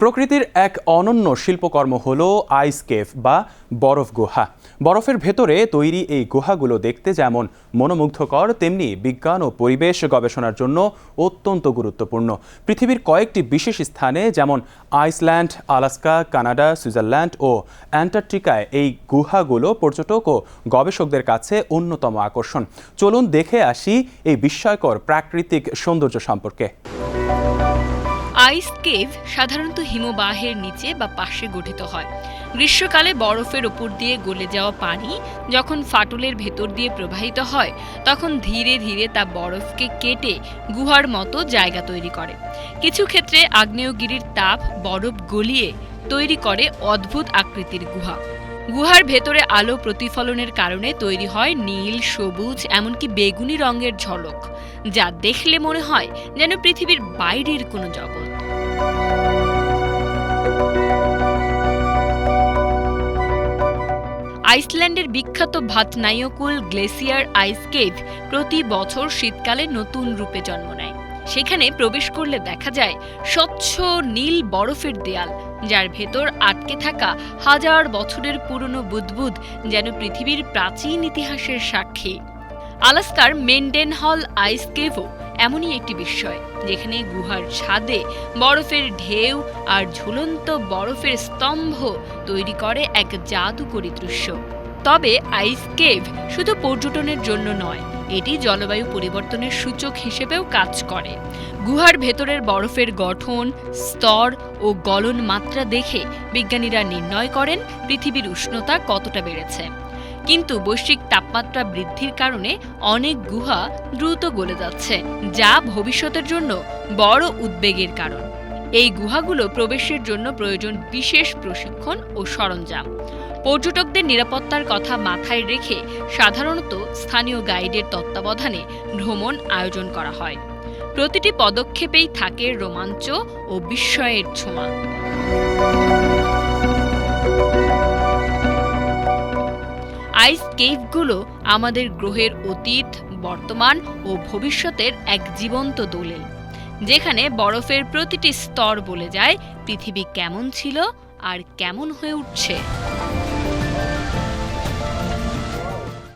প্রকৃতির এক অনন্য শিল্পকর্ম হল আইসকেফ বা বরফ গুহা। বরফের ভেতরে তৈরি এই গুহাগুলো দেখতে যেমন মনোমুগ্ধকর, তেমনি বিজ্ঞান ও পরিবেশ গবেষণার জন্য অত্যন্ত গুরুত্বপূর্ণ। পৃথিবীর কয়েকটি বিশেষ স্থানে যেমন আইসল্যান্ড, আলাস্কা, কানাডা, সুইজারল্যান্ড ও অ্যান্টার্কটিকায় এই গুহাগুলো পর্যটক ও গবেষকদের কাছে অন্যতম আকর্ষণ। চলুন দেখে আসি এই বিস্ময়কর প্রাকৃতিক সৌন্দর্য সম্পর্কে। আইস কেভ সাধারণত হিমবাহের নিচে বা পাশে গঠিত হয়। গ্রীষ্মকালে বরফের ওপর দিয়ে গলে যাওয়া পানি যখন ফাটলের ভেতর দিয়ে প্রবাহিত হয়, তখন ধীরে ধীরে তা বরফকে কেটে গুহার মতো জায়গা তৈরি করে। কিছু ক্ষেত্রে আগ্নেয়গিরির তাপ বরফ গলিয়ে তৈরি করে অদ্ভুত আকৃতির গুহা। গুহার ভেতরে আলো প্রতিফলনের কারণে তৈরি হয় নীল, সবুজ, এমনকি বেগুনি রঙের ঝলক, যা দেখলে মনে হয় যেন পৃথিবীর বাইরের কোনো জগৎ। আইসল্যান্ডের বিখ্যাত ভাতনাইয়কুল গ্লেসিয়ার আইস কেভ প্রতি বছর শীতকালে নতুন রূপে জন্ম নেয়। সেখানে প্রবেশ করলে দেখা যায় স্বচ্ছ নীল বরফের দেয়াল যার ভেতর আটকে থাকা হাজার বছরের পুরনো বুদ্বুদ যেন পৃথিবীর প্রাচীন ইতিহাসের সাক্ষী। আলাস্কার মেন্ডেন হল আইস কেভও এমনই একটি বিস্ময়, যেখানে গুহার ছাদে বরফের ঢেউ আর ঝুলন্ত বরফের স্তম্ভ তৈরি করে এক জাদুকরী দৃশ্য। তবে আইস কেভ শুধু পর্যটনের জন্য নয় এটি জলবায়ু পরিবর্তনের সূচক হিসেবেও কাজ করে। গুহার ভেতরের বরফের গঠন, স্তর ও গলন মাত্রা দেখে বিজ্ঞানীরা নির্ণয় করেন পৃথিবীর উষ্ণতা কতটা বেড়েছে। কিন্তু বৈশ্বিক তাপমাত্রা বৃদ্ধির কারণে অনেক গুহা দ্রুত গলে যাচ্ছে, যা ভবিষ্যতের জন্য বড় উদ্বেগের কারণ। এই গুহাগুলো প্রবেশের জন্য প্রয়োজন বিশেষ প্রশিক্ষণ ও সরঞ্জাম। পর্যটকদের নিরাপত্তার কথা মাথায় রেখে সাধারণত স্থানীয় গাইডের তত্ত্বাবধানে ভ্রমণ আয়োজন করা হয়। প্রতিটি পদক্ষেপেই থাকে রোমাঞ্চ ও বিস্ময়ের ছোঁয়া। আইস কেভগুলো আমাদের গ্রহের অতীত, বর্তমান ও ভবিষ্যতের এক জীবন্ত দলিল যেখানে বরফের প্রতিটি স্তর বলে যায় পৃথিবী কেমন ছিল আর কেমন হয়ে উঠছে।